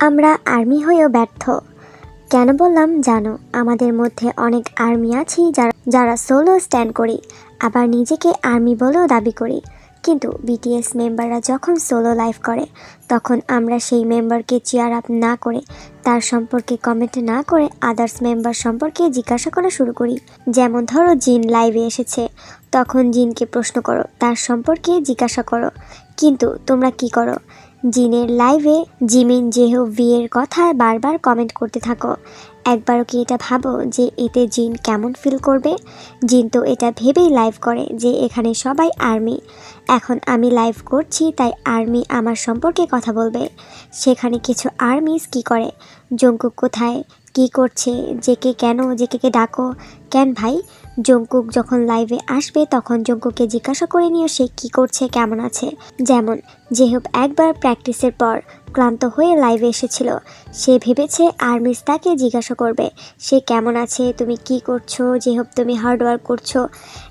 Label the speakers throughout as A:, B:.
A: আমরা আর্মি হয়েও ব্যর্থ। কেন বললাম জানো, আমাদের মধ্যে অনেক আর্মি আছি যারা যারা সোলো স্ট্যান্ড করি, আবার নিজেকে আর্মি বলেও দাবি করি। কিন্তু বিটিএস মেম্বাররা যখন সোলো লাইভ করে, তখন আমরা সেই মেম্বারকে চেয়ার আপ না করে, তার সম্পর্কে কমেন্ট না করে আদার্স মেম্বার সম্পর্কে জিজ্ঞাসা করা শুরু করি। যেমন ধরো জিন লাইভে এসেছে, তখন জিনকে প্রশ্ন করো, তার সম্পর্কে জিজ্ঞাসা করো। কিন্তু তোমরা কি করো? জিনের লাইভে জিমিন জেহো বিয়ের কথা বারবার কমেন্ট করতে থাকো। একবারও কি এটা ভাবো যে এতে জিন কেমন ফিল করবে? জিন তো এটা ভেবেই লাইভ করে যে এখানে সবাই আর্মি এখন আমি লাইভ করছি, তাই আর্মি আমার সম্পর্কে কথা বলবে। সেখানে কিছু আর্মিস কি করে? জঙ্কুক কোথায়? কি করছে? জেকে কেন? জেকে ডাকো? কেন ভাই? জঙ্কুক যখন লাইভে আসবে, তখন জঙ্কুকে জিজ্ঞাসা করে নিও সে কি করছে, কেমন আছে। যেমন যেহেব একবার প্র্যাকটিসের পর ক্লান্ত হয়ে লাইভে এসেছিল। সে ভেবেছে আর্মিস তাকে জিজ্ঞাসা করবে, সে কেমন আছে? তুমি কি করছ? যেহেব তুমি হার্ডওয়ার্ক করছ।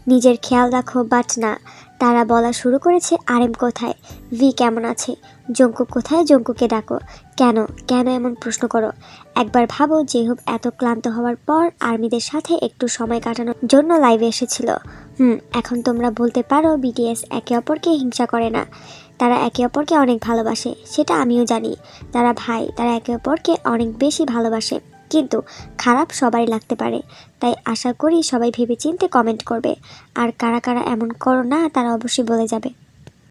A: নিজের খেয়াল রাখো বাট না। তারা বলা শুরু করেছে আরএম কোথায়? ভি কেমন আছে? জঙ্কুক কোথায়? জঙ্কুকে ডাকো। কেন? কেন এমন প্রশ্ন করো? একবার ভাবো, যেহুব এত ক্লান্ত হওয়ার পর আর্মিদের সাথে একটু সময় কাটানোর জন্য লাইভে এসেছিল। হুম, এখন তোমরা বলতে পারো বিটিএস একে অপরকে হিংসা করে না। তারা একে অপরকে অনেক ভালোবাসে, সেটা আমিও জানি। তারা ভাই, তারা একে অপরকে অনেক বেশি ভালোবাসে। কিন্তু খারাপ সবাই লাগতে পারে। তাই আশা করি সবাই ভেবেচিন্তে কমেন্ট করবে। আর কারা কারা এমন করো না, তারা অবশ্যই বলে যাবে।